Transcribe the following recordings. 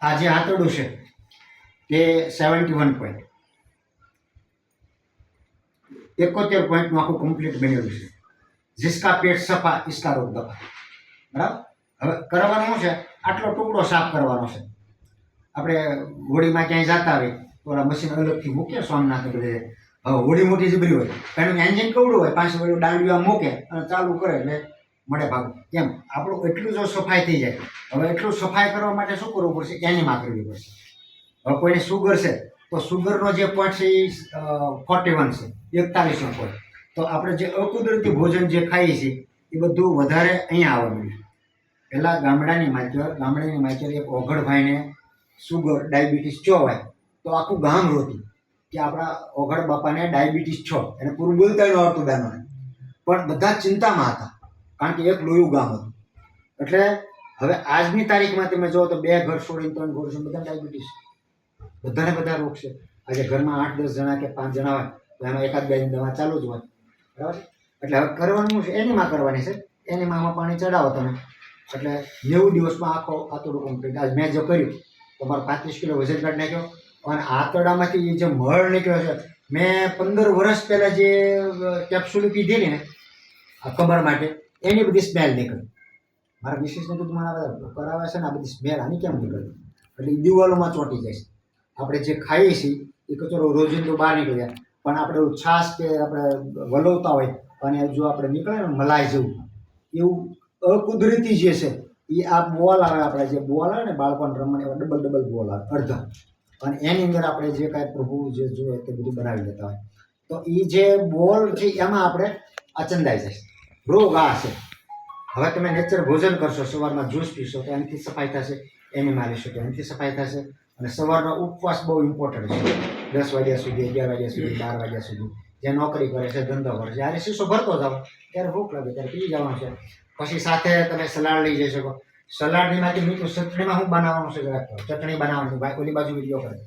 આ જે આંતરડું છે તે સેવન્ટી વન પોઈન્ટ એકોતેર પોઈન્ટનું આખું કમ્પ્લીટ બનેલું છે. જિસકા પેટ સફા ઇસકા રોગ દફા બરાબર? હવે કરવાનું શું છે? આટલો ટુકડો સાફ કરવાનો છે. આપણે હોળીમાં ક્યાંય જતા હોય તો મશીન અલગથી મૂકે સોમનાથ બધે હવે હોળી મોટી જબરી હોય. કારણ કે એન્જિન કવડું હોય, પાંચ વડે દાંડિયા મૂકે અને ચાલુ કરે એટલે મળે ભાગ. એમ આપણું એટલું જો સફાઈ થઈ જાય, હવે એટલું સફાઈ કરવા માટે શું કરવું પડશે? એનીમાં કરવી પડશે? હવે કોઈને સુગર છે, તો સુગરનો જે પોઈન્ટ છે એ ફોર્ટી વન છે એકતાલીસનો પોઈન્ટ તો આપણે જે અકુદરતી ભોજન જે ખાઈએ છીએ, એ બધું વધારે અહીંયા આવવાનું છે પહેલાં ગામડાની માચર ગામડાની માચર એક ઓઘડભાઈને સુગર ડાયાબિટીસ છો હોય, તો આખું ગામ રોતું કે આપણા ઓઘડ બાપાને ડાયાબિટીસ છો. એને પૂરું બોલતા આવતું આવડતું બહેનોને પણ બધા ચિંતામાં હતા. કારણ કે એક લોયું ગામ હતું. એટલે હવે આજની તારીખમાં તમે જુઓ તો બે ઘર છોડીને ત્રણ ઘર છોડીને બધા ડાયાબિટીસ બધાને બધા રોગ છે. આજે ઘરમાં આઠ દસ જણા કે પાંચ જણા હોય, તો એમાં એકાદ બે દવા ચાલુ જ હોય. બરાબર? એટલે હવે કરવાનું છે એનીમાં કરવાની છે. એનીમાં પાણી ચડાવો તમે. એટલે નેવું દિવસમાં આખો આતરડું કમ્પ્લીટ આજ મેં જો કર્યું તો મારો પાંત્રીસ કિલો વજન કાઢી નાખ્યો. અને આતરડામાંથી જે મળ નીકળ્યો છે, મેં પંદર વર્ષ પહેલાં જે કેપ્સ્યુલ પીધી ને, આ કમર માટે એની બધી સ્મેલ નીકળી. મારા મિસિસને તો મારા બધા કરાવે છે ને, આ બધી સ્મેલ આની કેમ નીકળી? એટલે દિવાલોમાં ચોંટી જાય છે. આપણે જે ખાઈએ છીએ એ કચરો રોજિંદો બહાર નીકળી. જાય પણ આપણે છાશ કે આપણે વલોવતા હોય, અને જો આપણે નીકળે ને મલાઈ જેવું, એવું અકુદરતી જે છે એ આ બોલ આવે, આપણે જે બોલ આવે ને બાળપણ રમણ એવા ડબલ ડબલ બોલ આવે, અડધા. અને એની અંદર આપણે જે કાંઈ પ્રભુ જે જોઈએ તે બધું બનાવી લેતા હોય. તો એ જે બોલ છે, એમાં આપણે અચંદાઈ જશે રોગ આ છે. હવે તમે નેચર ભોજન કરશો, સવારમાં જ્યુસ પીશો તો એનાથી સફાઈ થશે, એની મારીશો તો એનાથી સફાઈ થશે અને સવારનો ઉપવાસ બહુ ઇમ્પોર્ટન્ટ છે. દસ વાગ્યા સુધી, અગિયાર વાગ્યા સુધી, બાર વાગ્યા સુધી જે નોકરી કરે છે, ધંધો કરે છે, જ્યારે શીશો ભરતો જાઓ, ત્યારે ભૂખ લાગે, ત્યારે પી જવાનું છે. પછી સાથે તમે સલાડ લઈ જઈ શકો. સલાડની માંથી મીઠું ચટણીમાં શું બનાવવાનું છે જરાક ચટણી બનાવવાની, ભાઈ ઓલી બાજુ વીડિયો કરે.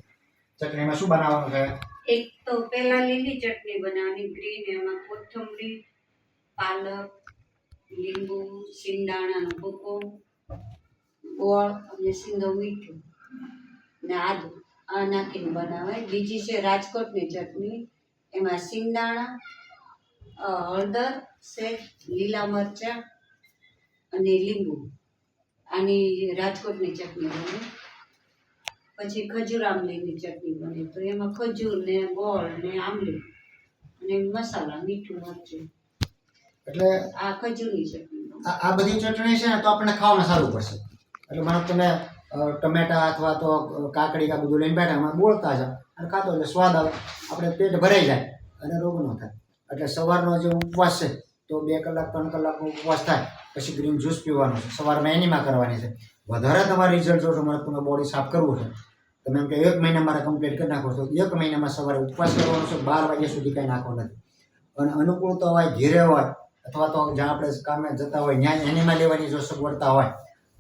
ચટણીમાં શું બનાવવાનું છે? એક તો પેલા લીલી ચટણી બનાવવાની ગ્રીન એમાં કોથમરી પાલક, લીંબુ સિંગદાણાનો ભૂકો, ગોળ અને સિંધો મીઠું ને આદુ આ નાખીને બનાવે. બીજી છે રાજકોટની ચટણી. એમાં સિંગદાણા હળદર સેજ લીલા મરચાં અને લીંબુ. આની રાજકોટની ચટણી બને. પછી ખજૂર આમલીની ચટણી બને. તો એમાં ખજૂર ને ગોળ ને આમલી અને મસાલા, મીઠું, મરચું એટલે આ ખજૂરની ચટણી. આ બધી ચટણી છે ને તો આપણને ખાવામાં સારું પડશે. એટલે મને તમે ટમેટા અથવા તો કાકડી કા બધું લઈને બેઠા એમાં બોલતા જાઓ. અને ખાતો એટલે સ્વાદ આવે. આપણે પેટ ભરાઈ જાય અને રોગ ન થાય. એટલે સવારનો જે ઉપવાસ છે તો બે કલાક ત્રણ કલાકનો ઉપવાસ થાય પછી ગ્રીન જ્યુસ પીવાનો છે. સવારમાં એનીમાં કરવાની છે. વધારે તમારે રિઝલ્ટ જો તમારે તમે બોડી સાફ કરવું છે. તમે એમ કે એક મહિના મારે કમ્પ્લીટ કરી નાખો છો એક મહિનામાં સવારે ઉપવાસ કરવાનો છે બાર વાગ્યા સુધી કાંઈ નાખો નથી. અને અનુકૂળતા હોય ઘેરે હોય અથવા તો જ્યાં આપણે કામે જતા હોય, ત્યાં એનિમા લેવાની જો સગવડતા હોય,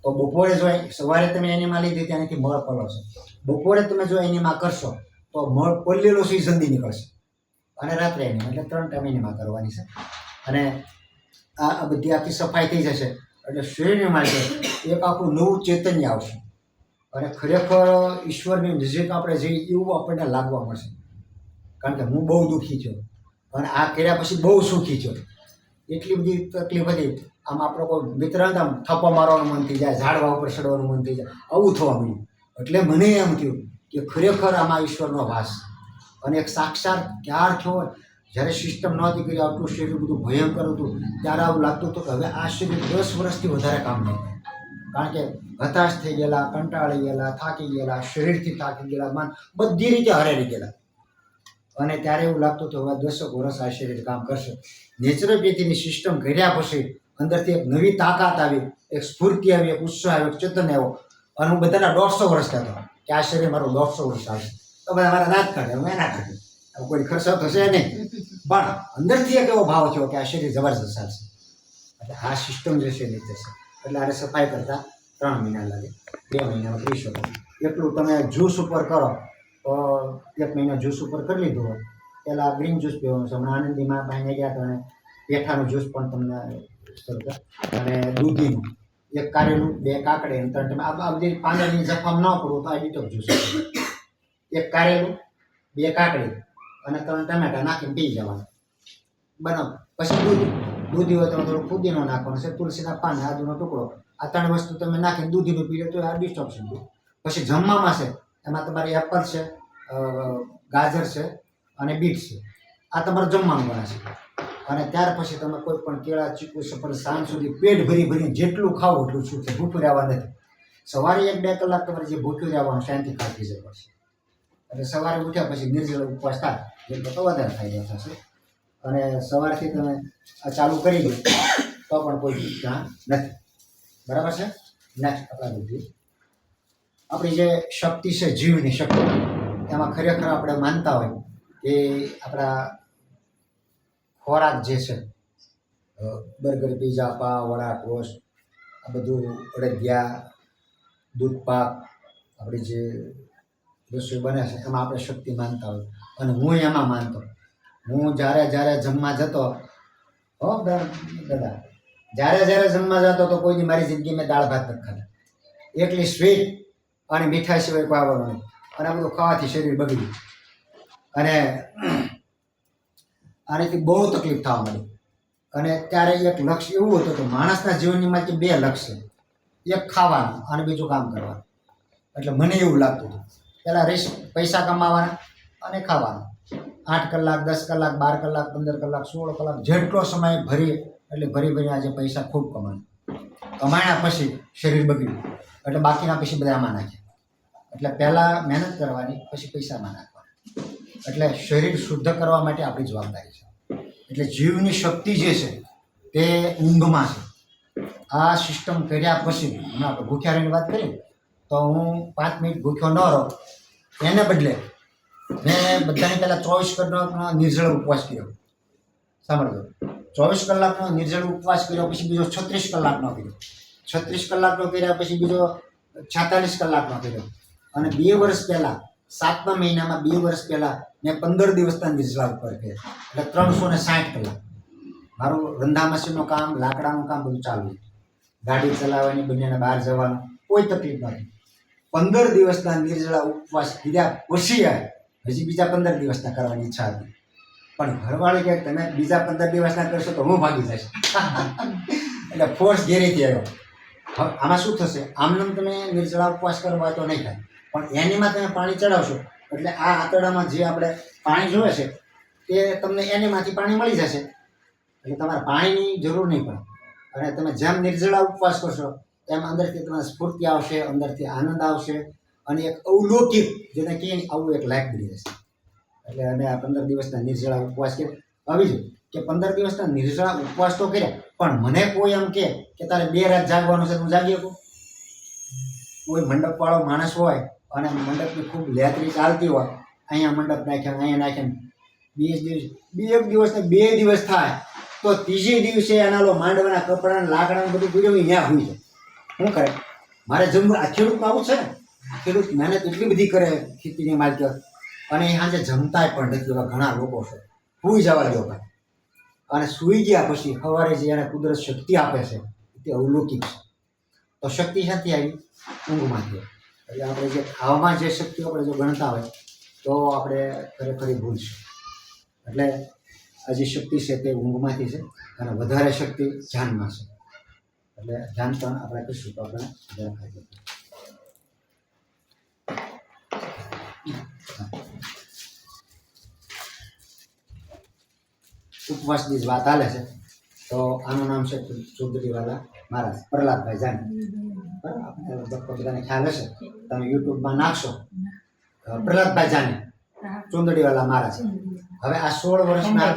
તો બપોરે જો સવારે તમે એનિમા લીધી, ત્યાંથી મળ પડશે બપોરે તમે જો એનિમા કરશો, તો મળ પલ્લેલો એ જલ્દી નીકળશે. અને રાત્રે એનિમા એટલે ત્રણ ટાઈમ એનિમા કરવાની છે. અને આ બધી આખી સફાઈ થઈ જશે. એટલે શરીર માટે એક આખું નવું ચેતન્ય આવશે. અને ખરેખર ઈશ્વરની નજીક આપણે જઈએ, એવું આપણને લાગવા મળશે. કારણ કે હું બહુ દુઃખી છું. અને આ કર્યા પછી બહુ સુખી છું. એટલી બધી તકલીફ હતી. આમ આપણો કોઈ મિત્ર આમ થપ્પો મારવાનું મન થઈ જાય, ઝાડવા ઉપર ચડવાનું મન થઈ જાય, આવું થવા મળ્યું એટલે મને એમ થયું કે ખરેખર આમાં ઈશ્વરનો વાસ. અને એક સાક્ષાત ક્યાર થયો જ્યારે સિસ્ટમ નહોતી કરી, આટલું શરીર બધું ભયંકર હતું, ત્યારે આવું લાગતું હતું કે હવે આ શરીર દસ વર્ષથી વધારે કામ નહીં કરે. કારણ કે હતાશ થઈ ગયેલા, કંટાળી ગયેલા, થાકી ગયેલા, શરીરથી થાકી ગયેલા, મન બધી રીતે હરેલી ગયેલા. અને ત્યારે એવું લાગતું હતું હવે દસક વર્ષ આ શરીર કામ કરશે. નેચરોપેથીની સિસ્ટમ ઘડ્યા પછી અંદરથી એક નવી તાકાત આવી, એક સ્ફૂર્તિ આવી, એક ઉત્સાહ આવ્યો એક ચેતન આવ્યો. અને હું બધાના દોઢસો વર્ષ કહેતો કે આ શરીર મારું દોઢસો વર્ષ આવશે તો બધા મારા દાંત કાઢે હું એના કાઢે કોઈ ખર્ચો થશે નહીં. પણ અંદરથી એક એવો ભાવ થયો કે આ શરીર જબરજસ્ત ચાલશે એટલે આ સિસ્ટમ જે છે નીચે એટલે આને સફાઈ કરતાં ત્રણ મહિના લાગે. બે મહિનામાં કરી શકો એટલું તમે જ્યુસ ઉપર કરો. એક મહિના જ્યુસ ઉપર કરી લીધું હોય. પહેલાં ગ્રીન જ્યુસ પીવાનું છે. હમણાં આનંદીમાં પાસે ગયા તમે અને પેઠાનું જ્યુસ પણ તમને અને દૂધીનું. એક કારેલું, બે કાકડી અને ત્રણ આ બધી પાંદરની જખમ ન કરું તો આ ડિટોક જ્યુસ એક કારેલું, બે કાકડી અને ત્રણ ટમેટા નાખીને પી જવાનું. બનાવ. પછી દૂધ. દૂધી હોય તો થોડું ફુદીનો નાખવાનો છે, તુલસીના પાન આદુનો ટુકડો. આ ત્રણ વસ્તુ તમે નાખીને દૂધીનું પી લો તો આ ડિસ્ટોક્શન પછી જમવામાં છે. એમાં તમારે એપલ છે ગાજર છે અને બીટ છે. આ તમારે જમવાનું ગણાશે અને ત્યાર પછી તમે કોઈ પણ કેળા, ચીકુ, સફર, સાંજ સુધી પેટ ભરી ભરી જેટલું ખાવ એટલું શું છે? ભૂખ્યું રહેવા નથી. સવારે એક બે કલાક તમારે જે ભૂખ્યું રહેવાનું શાંતિ ખાતી જવું પડશે એટલે સવારે ઉઠ્યા પછી નિર્જળ ઉપવાસ થાય, જેટલો તો વધારે ફાયદો થશે અને સવારથી તમે આ ચાલુ કરી દો, તો પણ કોઈ ત્યાં નથી. બરાબર છે? નેક્સ્ટ આપણા બુદ્ધિ આપણી જે શક્તિ છે જીવની શક્તિ, એમાં ખરેખર આપણે માનતા હોય કે આપણા ખોરાક જે છે બર્ગર, પીઝા, પાવ, વડા, ટોસ્ટ, આ બધું અડદિયા દૂધ પાક આપણી જે રસોઈ બને છે, એમાં આપણે શક્તિ માનતા હોય. અને હું એમાં માનતો. હું જ્યારે જ્યારે જમવા જતો, હો, દાદા જ્યારે જ્યારે જમવા જતો તો કોઈની મારી જિંદગી મેં દાળ ભાત નથી ખાધા. એકલી સ્વીટ અને મીઠાઈ સિવાય કોઈ આવવાનું નહીં. અને આ બધું ખાવાથી શરીર બગડ્યું અને આનાથી બહુ તકલીફ થવા મળી અને ત્યારે એક લક્ષ્ય એવું હતું કે માણસના જીવનની માંથી બે લક્ષ્ય એક ખાવાનું અને બીજું કામ કરવાનું. એટલે મને એવું લાગતું હતું. પહેલાં રેસ પૈસા કમાવાના અને ખાવાના. આઠ કલાક, દસ કલાક, બાર કલાક, પંદર કલાક, સોળ કલાક જેટલો સમય ભરી એટલે ભરી ભરી આજે પૈસા ખૂબ કમાય કમાયા પછી શરીર બગડ્યું. એટલે બાકીના પછી બધા આમાં નાખ્યા. એટલે પહેલાં મહેનત કરવાની, પછી પૈસામાં નાખવાના. એટલે શરીર શુદ્ધ કરવા માટે આપણી જવાબદારી છે. એટલે જીવની શક્તિ જે છે, તે ઊંઘમાં છે. આ સિસ્ટમ કર્યા પછી, હમણાં આપણે ભૂખ્યા રહીને વાત કરી, તો હું પાંચ મિનિટ ભૂખ્યો ન રહો, એને બદલે મેં બધાને પહેલાં ચોવીસ કલાકનો નિર્જળ ઉપવાસ કર્યો. સાંભળજો. ચોવીસ કલાકનો નિર્જળ ઉપવાસ કર્યો, પછી બીજો છત્રીસ કલાકનો કર્યો. છત્રીસ કલાકનો કર્યા પછી બીજો છેતાલીસ કલાકનો કર્યો. અને બે વર્ષ પહેલાં, સાતમા મહિનામાં બે વર્ષ પહેલાં મેં પંદર દિવસના નિર્જળા ઉપર કર્યા. એટલે ત્રણસો ને સાઠ કલાક. મારું રંધા મશીનનું કામ, લાકડાનું કામ બધું ચાલુ છે ગાડી ચલાવવાની, બંનેને બહાર જવાનું, કોઈ તકલીફ નથી પંદર દિવસના નિર્જળા ઉપવાસ કીધા પછી હજી બીજા પંદર દિવસના કરવાની ઈચ્છા હતી. પણ ઘરવાળી કહે, તમે બીજા પંદર દિવસના કરશો તો હું ભાગી જઈશ. એટલે ફોર્સ ઘેરેથી આવ્યો. હવે આમાં શું થશે? આમનામ તમે નિર્જળા ઉપવાસ કરવા તો નહીં થાય. પણ એનીમાં તમે પાણી ચડાવશો એટલે આ આંતરડામાં જે આપણે પાણી જોવે છે તે તમને એનીમાંથી પાણી મળી જશે. એટલે તમારે પાણીની જરૂર નહીં પડે. અને તમે જેમ નિર્જળા ઉપવાસ કરશો, એમ અંદરથી તમને સ્ફૂર્તિ આવશે, અંદરથી આનંદ આવશે અને એક અવલૌકિક જેને કહીએ ને, આવું એક મળી જશે. એટલે અમે આ પંદર દિવસના નિર્જળા ઉપવાસ કે આવી જ કે પંદર દિવસના નિર્જળા ઉપવાસ તો કર્યા પણ મને કોઈ એમ કહે કે તારે બે રાત જાગવાનું છે હું જાગી શકું? કોઈ મંડપવાળો માણસ હોય અને મંડપની ખૂબ લેતરી ચાલતી હોય, અહીંયા મંડપ નાખ્યા, અહીંયા નાખ્યા, બે દિવસ, બે એક દિવસ ને બે દિવસ થાય, તો ત્રીજે દિવસે એના લો માંડવાના કપડાં લાકડાનું બધું પૂર્યું ત્યાં હોય છે શું કરે? મારે જમવું, આ ખેડૂતમાં આવું છે ને, ખેડૂત મહેનત એટલી બધી કરે ખેતીની માલિક અને અહીંયા સાંજે જમતાય પણ નથી ઘણા લોકો છે. હું જવા દો ભાઈ. અને સૂઈ ગયા પછી સવારે જે એને કુદરત શક્તિ આપે છે, તે અવલૌકિક છે. તો શક્તિ શાંતિ આવી? ઊંઘમાંથી. એટલે આપણે જે ખાવામાં જે શક્તિ આપણે જો ગણતા હોય, તો આપણે ખરેખર ભૂલશું. એટલે આ જે શક્તિ છે તે ઊંઘમાંથી છે, અને વધારે શક્તિ ધ્યાનમાં છે. એટલે ધ્યાન પણ આપણે કહીશું તો આપણે ધ્યાન ખાઈ જશે દિવસ વાત હાલે છે. તો આનું નામ છે ચૌધરીવાલા મહારાજ પ્રહલાદભાઈ જાની. બરાબર? બધાને ખ્યાલ હશે? તમે યુટ્યુબમાં નાખશો. પ્રહલાદભાઈ જાની ચુંદડીવાલા મહારાજ. હવે આ સોળ વર્ષના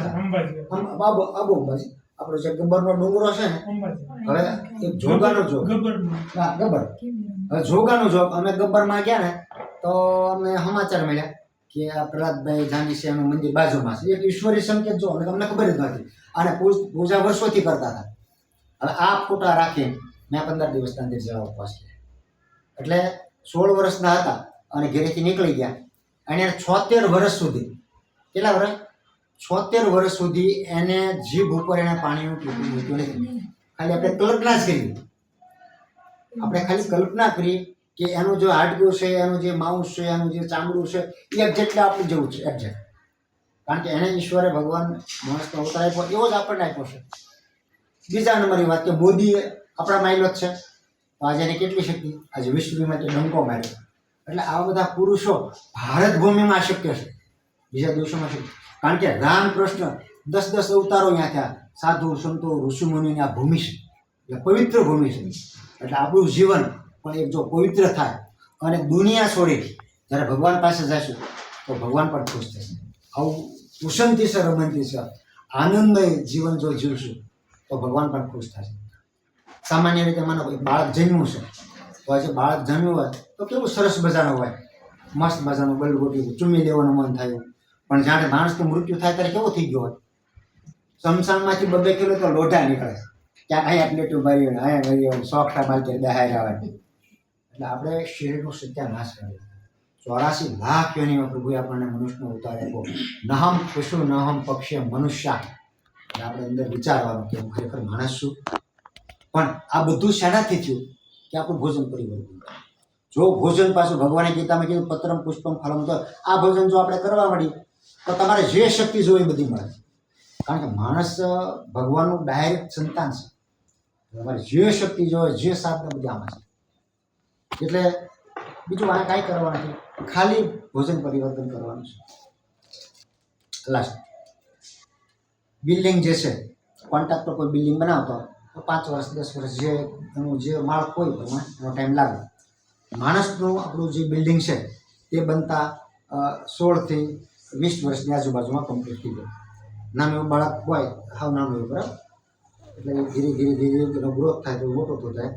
બાબુ અબુ અંબાજી. આપણો જે ગબ્બરનો ડુંગરો છે ને હવે એક જોગાનો જોગ. હા ગબ્બર. હવે જોગાનો જોગ. અમે ગબ્બરમાં ગયા ને તો અમને સમાચાર મળ્યા. કે આ પ્રહલાદભાઈ જાની છે એનું મંદિર બાજુમાં છે. એક ઈશ્વરી સંકેત જો અને તમને ખબર જ નથી અને પૂજ- વર્ષોથી કરતા હતા. હવે આ ફોટા રાખીને મેં પંદર દિવસના અંદર જવા ઉપવાસ એટલે સોળ વર્ષના હતા અને ઘેરેથી નીકળી ગયા. અને છોતેર વર્ષ સુધી, કેટલા વર્ષ? છોતેર વર્ષ સુધી એને જીભ ઉપર એને પાણીનું ટીપું મૂક્યું નથી. ખાલી આપણે કલ્પના જ કરી. આપણે ખાલી કલ્પના કરીએ કે એનું જે હાડકું છે, એનું જે માઉસ છે, એનું જે ચામડું છે, એ એક્ઝેક્ટલી આપણે જેવું છે એક્ઝેક્ટ કારણ કે એને ઈશ્વરે ભગવાન માણસનો અવતાર આપ્યો, એવો જ આપણને આપ્યો છે. બીજા નંબરની વાત કે મોદી આપણા માઇલો જ છે. તો આજે એની કેટલી શક્તિ? આજે વિશ્વમાં ડંકો માર્યો. એટલે આવા બધા પુરુષો ભારત ભૂમિમાં શક્ય છે. બીજા દેશોમાં શક્ય. કારણ કે રામકૃષ્ણ દસ દસ અવતારો અહીંયા થયા. સાધુ, સંતો ઋષિમુનિની આ ભૂમિ છે. એટલે પવિત્ર ભૂમિ છે. એટલે આપણું જીવન પણ એક જો પવિત્ર થાય અને દુનિયા છોડી જ્યારે ભગવાન પાસે જઈશું તો ભગવાન પણ ખુશ થશે. આવું કુસંતી છે, રમંતી છે, આનંદમય જીવન જો જીવશું, તો ભગવાન પણ ખુશ થશે. સામાન્ય રીતે માનો કોઈ બાળક જન્મ્યું છે, તો આજે બાળક જન્મ્યું હોય, તો કેવું સરસ મજાનું હોય. મસ્ત મજાનું બલગોટી ચૂમી લેવાનું મન થયું. પણ જ્યારે માણસનું મૃત્યુ થાય, ત્યારે કેવો થઈ ગયો હોય? સમસાનમાંથી બબે કિલો તો લોઢા નીકળે ક્યાં અહીંયા પ્લેટું ભરી હોય અહીંયા ભરી હોય સોખા બાકી બહાર આવે એટલે આપણે શરીરનો સત્યાનાશ કર્યો ચોરાસી લાખ યોનીમાં પ્રભુએ આપણને મનુષ્યનો ઉતાર આપ્યો. નહમ પશુ નહમ પક્ષી, મનુષ્ય. એટલે આપણે અંદર વિચારવાનું કે હું ખરેખર માણસ છું. પણ આ બધું શેનાથી થયું? કે આપણું ભોજન પરિવર્તન જો ભોજન પાછું ભગવાને ગીતામાં કીધું પત્રમ, પુષ્પમ, ફલમ તો આ ભોજન જો આપણે કરવા મળી તો તમારે જે શક્તિ જોઈએ બધી મળે કારણ કે માણસ ભગવાનનું ડાયરેક્ટ સંતાન છે. તમારે જે શક્તિ જોઈએ જે સાધના બધી આમાં છે. એટલે બીજું આ કાંઈ કરવાનું નથી. ખાલી ભોજન પરિવર્તન કરવાનું છે. લાસ્ટ બિલ્ડિંગ જે છે કોન્ટ્રાક્ટર કોઈ બિલ્ડિંગ બનાવતો તો પાંચ વર્ષ, દસ વર્ષ જે એનું જે માળ હોય પ્રમાણે એનો ટાઈમ લાગે. માણસનું આપણું જે બિલ્ડિંગ છે તે બનતા સોળથી વીસ વર્ષની આજુબાજુમાં કમ્પ્લીટ થઈ જાય. નાનું એવું બાળક હોય, હાવ નાનું એવું, બરાબર? એટલે ધીરે ધીરે ધીરે એનો ગ્રોથ થાય તો મોટો થતો જાય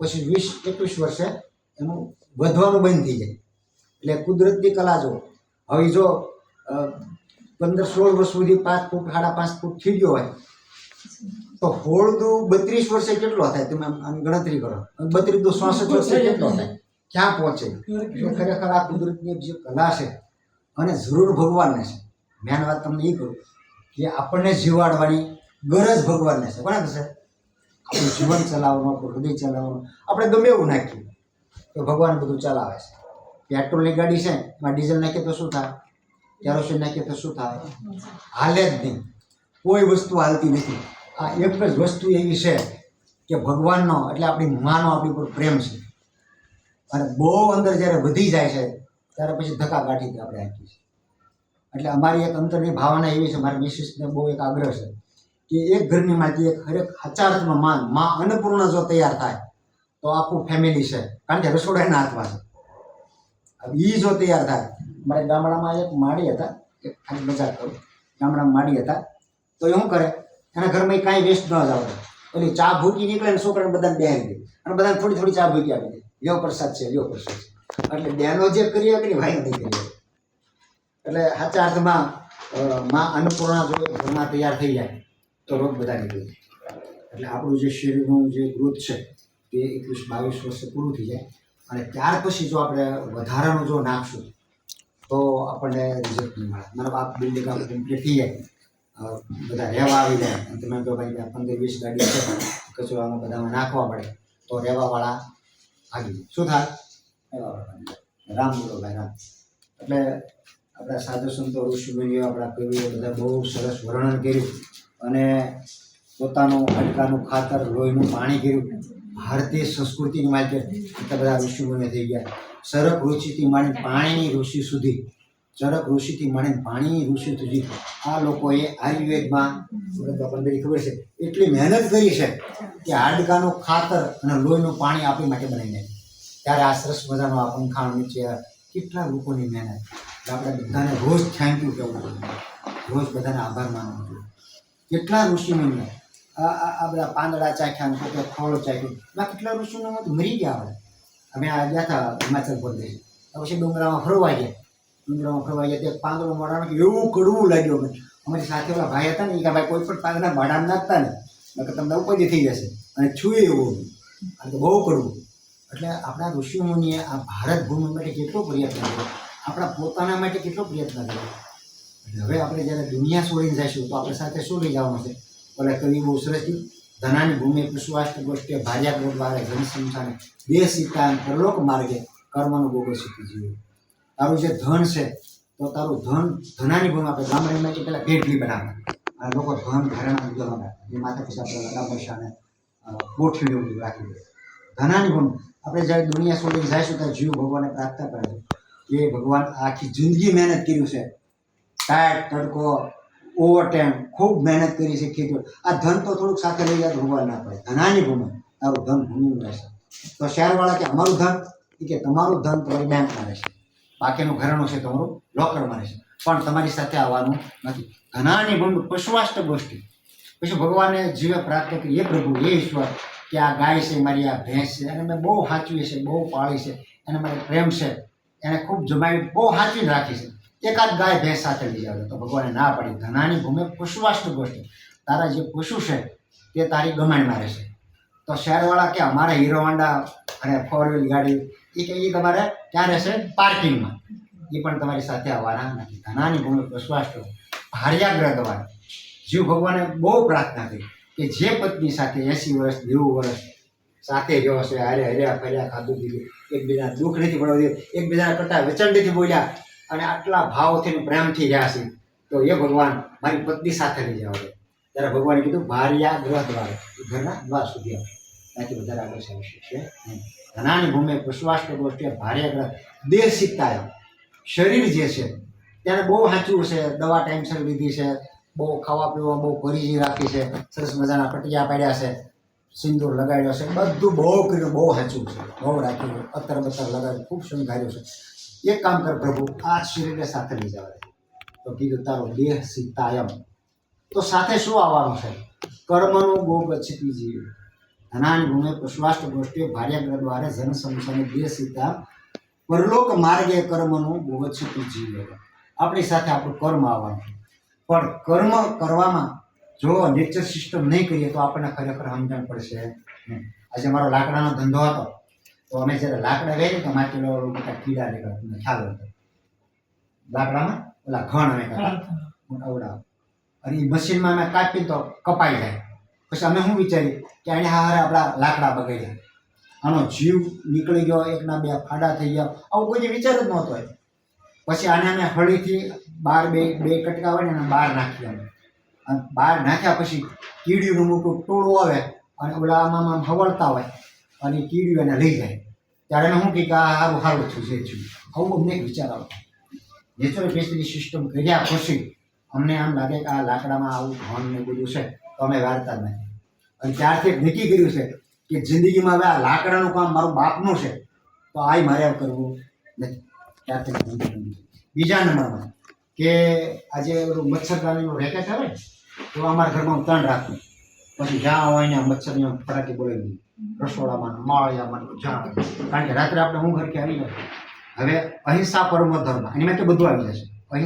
પછી વીસ, એકવીસ વર્ષે એનું વધવાનું બંધ થઈ જાય. એટલે કુદરતની કલા જો હવે જો પંદર સોળ વર્ષ સુધી પાંચ ફૂટ સાડા પાંચ ફૂટ થઈ ગયો હોય તો હોળ દુ બત્રીસ વર્ષે કેટલો થાય? તમે આમ ગણતરી કરો. બત્રીસ તો ચોસઠ વર્ષે કેટલો થાય? ક્યાં પહોંચે? ખરેખર આ કુદરતની જે કલા છે અને જરૂર ભગવાનને છે. મેન વાત તમને એ કહું કે આપણને જીવાડવાની ગરજ ભગવાનને છે. બરાબર છે? આપણું જીવન ચલાવવાનું આપણું હૃદય ચલાવવાનું આપણે ગમે એવું નાખીએ. તો ભગવાન બધું ચલાવે છે. પેટ્રોલની ગાડી છે, એમાં ડીઝલ નાખીએ તો શું થાય? કેરોસીન નાખીએ તો શું થાય? હાલે જ નહીં. કોઈ વસ્તુ હાલતી નથી. આ એક જ વસ્તુ એવી છે કે ભગવાનનો, એટલે આપણી માનો આપણી પર પ્રેમ છે. અને બહુ અંદર જ્યારે વધી જાય છે, ત્યારે પછી ધક્કા કાઢી આપણે આપીએ છીએ એટલે અમારી એક અંતરની ભાવના એવી છે, મારી મિસિસને બહુ એક આગ્રહ છે કે એક ઘરની માંથી એક હરેક હચાર્થમાં માન, મા અન્નપૂર્ણ જો તૈયાર થાય તો આખું ફેમિલી છે. કારણ કે રસોડા એના હાથમાં છે. એ જો તૈયાર થાય. મારે ગામડામાં એક માળી હતા. એક ખાલી મજાક કરું. ગામડામાં માળી હતા. તો એ શું કરે? એના ઘરમાં કાંઈ વેસ્ટ ન જ આવે ચા ભૂકી નીકળે ને છોકરાને બધાને બેહારી દે. અને બધાને થોડી થોડી ચા ભૂકી આપી દે. લ્યો પ્રસાદ છે, લ્યો પ્રસાદ છે. એટલે બહેનો જે કરી શકે ને ભાઈ નથી કરી એટલે સાચા અર્થમાં માં અન્નપૂર્ણા જો ઘરમાં તૈયાર થઈ જાય, તો રોગ બધા નીકળી જાય. એટલે આપણું જે શરીરનું જે ગ્રોથ છે તે એકવીસ બાવીસ વર્ષે પૂરું થઈ જાય. અને ત્યાર પછી જો આપણે વધારાનું જો નાખશું, તો આપણને રિઝલ્ટ નહીં મળે. મારા બાપ બિલ્ડિંગ આપણે કમ્પ્લીટ થઈ જાય. બધા રહેવા આવી જાય. અને તમે કહો ભાઈ પંદર વીસ ગાડી છે કચરો બધામાં નાખવા પડે, તો રહેવાવાળા ભાગી જાય. શું થાય? રહેવાવાળા રામ બોલો ભાઈ, રામ. એટલે આપણા સાધુ સંતો, ઋષિમુનિઓ, આપણા કવિઓ બધા બહુ સરસ વર્ણન કર્યું. અને પોતાનું હાડકાનું ખાતર, લોહીનું પાણી કર્યું. ભારતીય સંસ્કૃતિની માલિકે એટલા બધા ઋષિમુનિઓ થઈ ગયા. સરક ઋષિથી માંડીને પાણીની ઋષિ સુધી. ચરક ઋષિથી માંડીને પાણીની ઋષિ સુધી. આ લોકોએ આયુર્વેદમાં પંદરી ખબર છે, એટલી મહેનત કરી છે કે હાડકાનું ખાતર અને લોહીનું પાણી આપણી માટે બનાવીને ત્યારે આ સરસ મજાનો આ પંખાણ નીચે કેટલા લોકોની મહેનત. આપણે બધાને રોજ થેન્ક યુ કહેવું રોજ બધાને આભાર માનવો જોઈએ. કેટલા ઋષિમુનિઓ આ બધા પાંદડા ચાખ્યા ને ફળ ચાખ્યું. એમાં કેટલા ઋષિમુનિઓ તો મરી ગયા આપણે અમે આ ગયા હતા હિમાચલ પ્રદેશ. પછી ડુંગરામાં ફરવા ગયા. ડુંગરામાં ફરવા ગયા ત્યાં પાંદડો મોડામાં એવું કડવું લાગ્યું અમને. અમારી સાથે ઓલા ભાઈ હતા ને એ કે ભાઈ કોઈ પણ પાંદડા ભાડામાં નાખતા ને, નકર તમને ઉપજી થઈ જશે. અને છુએ એવું અને તો બહુ કડવું. એટલે આપણા ઋષિમુનિએ આ ભારત ભૂમિ માટે કેટલો પ્રયત્ન કર્યો? આપણા પોતાના માટે કેટલો પ્રયત્ન કર્યો? હવે આપણે જ્યારે દુનિયા છોડીને જઈશું, તો આપણે સાથે શું લઈ જવાનું છે? ઓલા કવિ બહુ સરસ ધનાની ભૂમિ પુષ્વાષ્ટ ગોષ્ઠે ભાર્યા દ્વારે જનસંસાને દેહ સીતા પરલોક માર્ગે કર્મનો ભોગો શીખી જીવે. તારું જે ધન છે, તો તારું ધન ધનાની ભૂમિ આપણે ગામડામાં કે પેલા ભેટલી બનાવતા અને લોકો ધન ઘરેણા ઉદ્યોગમાં એ માતા પિતા આપણે લગા પૈસાને ગોઠવી એવું રાખી. દે ધનાની ભૂમિ. આપણે જ્યારે દુનિયા છોડીને જઈશું ત્યારે જીવ ભગવાનને પ્રાર્થના કરે છે કે ભગવાન આખી જિંદગી મહેનત કર્યું છે. ટાયર, તડકો ઓવરટાઈમ ખૂબ મહેનત કરી છે ખેતીઓ આ ધન તો થોડુંક સાથે લઈ જાય તો ના પડે. ધનાની ભૂમિ તારું ધન ભૂમિ રહેશે. તો શહેરવાળા કે અમારું ધન? એ કે તમારું ધન તમારી બેંકમાં રહેશે. બાકીનું ઘરેણું છે તમારું લોકરમાં રહેશે. પણ તમારી સાથે આવવાનું નથી. ધનાની ભૂમિ પશુવાષ્ટ ગોષ્ઠી. પછી ભગવાને જીવે પ્રાપ્ત કરી. એ પ્રભુ, એ ઈશ્વર, કે આ ગાય છે મારી, આ ભેંસ છે. અને મેં બહુ સાચવી છે, બહુ પાળી છે. એને મારે પ્રેમ છે. એને ખૂબ જમાવી, બહુ સાચવી રાખી છે. એકાદ ગાય ભેંસ સાથે લઈ જાવ તો ભગવાને ના પાડી. ધનાની ભૂમિ પુષ્વાષ્ટ ગોષ્ઠી. તારા જે પશુ છે, તે તારી ગમાણમાં રહેશે. તો શહેરવાળા કે અમારે હીરો હોન્ડા અને ફોર વ્હીલ ગાડી એ કે એ તમારે ક્યાં રહેશે પાર્કિંગમાં. એ પણ તમારી સાથે આવવાના નથી. ધનાની ભૂમિ પુષ્વાષ્ટ ભાર્યાગ્રહ દ્વારા જીવ ભગવાને બહુ પ્રાર્થના કરી કે જે પત્ની સાથે એંસી વર્ષ, નેવું વર્ષ સાથે રહ્યો છે હારે હર્યા ફર્યા, ખાધું પીધું એકબીજા દુઃખ નથી પડવા દીધું એકબીજાના કરતા વચન બોલ્યા અને આટલા ભાવથી પ્રેમથી રહ્યા છે તો એ ભગવાન મારી પત્ની સાથે લઈ જાવ છે ત્યારે ભગવાને કીધું ભાર્યા ગ્રહ દ્વાર, ઘરના દ્વાર સુધી આવે. ત્યાંથી વધારે આગળ સમસ્યા છે ઘણાની ભૂમિ પુષ્વાષ્ટ ગોષ્ઠી ભાર્યા ગ્રહ દેહ શીખતા શરીર જે છે, ત્યારે બહુ સાચું છે દવા ટાઈમસર લીધી છે, બહુ ખાવા પીવા બહુ પરીજી રાખી છે, સરસ મજાના પટિયા પાડ્યા છે, સિંદૂર લગાડ્યો છે, બધું બહુ કર્યું, બહુ સાચું છે. બહુ રાખ્યું, અત્તર બત્તર લગાડ્યું, ખૂબ શણગાર્યું છે. એક કામ કર પ્રભુ, આ શરીરને સાથે લઈ જવા દે. તો કીધું, તારો દેહ સીતાયમ. તો સાથે શું આવવાનું છે? કર્મનું બહુ ગચ્છિતી જીવ. ધનાની ગુણે પુષ્વાષ્ટ ગોષ્ઠી ભાર્યાગ્રહ દ્વારે જન સંસાને દેહ સીતા પરલોક માર્ગે કર્મનું બહુ ગચ્છિતી જીવ આપણી સાથે આપણું કર્મ આવવાનું. પણ કર્મ કરવામાં જો નેચર સિસ્ટમ નહીં કરીએ તો આપણને ખરેખર સમજણ પડશે આજે મારો લાકડાનો ધંધો હતો. તો અમે જ્યારે લાકડા ગઈ તો માટી ઓલું બધા કીડા નીકળે તમને ખ્યાલ હતો લાકડામાં ઓલા ઘણ અમે કરતા મોટા અને એ મશીનમાં અમે કાપીને તો કપાઈ જાય. પછી અમે શું વિચાર્યું કે આને હારે આપણા લાકડા બગડ્યા. આનો જીવ નીકળી ગયો એકના બે ફાડા થઈ ગયા. આવું કોઈ વિચાર જ નહોતો હોય પછી આને અમે હળીથી બાર બે બે કટકા હોય ને એને બહાર નાખીએ અમે. અને બહાર નાખ્યા પછી કીડીનું મોટું ટોળું આવે અને ઓલા આમાં આમ હવળતા હોય. અને કીડ્યું એને લઈ જાય. ત્યારે હું કે આ સારું સારું થયું, છે થયું. આવું અમને એક વિચાર આવતો નેચરલ પેસ્ટની સિસ્ટમ કર્યા પછી અમને આમ લાગે કે આ લાકડામાં આવું ધન ને બધું છે, તો અમે વાર્તા નથી. અને ત્યારથી નક્કી કર્યું છે કે જિંદગીમાં હવે આ લાકડાનું કામ મારું બાપનું છે, તો આય મારે કરવું નથી. ત્યારથી. બીજા નંબરમાં કે આજે મચ્છરદાનીનું રેકેટ આવે તો અમારા ઘરમાં ત્રણ રાખવું પછી જ્યાં હોય ને મચ્છરની ફટાકી બોલાવી દઈએ રસોડામાં માળિયામાં ને કારણ કે રાત્રે આપણે હું ઘર કે આવી જાય હવે અહિંસા પરમ ધર્મ એની માટે બધું આવી જશે અહિંસા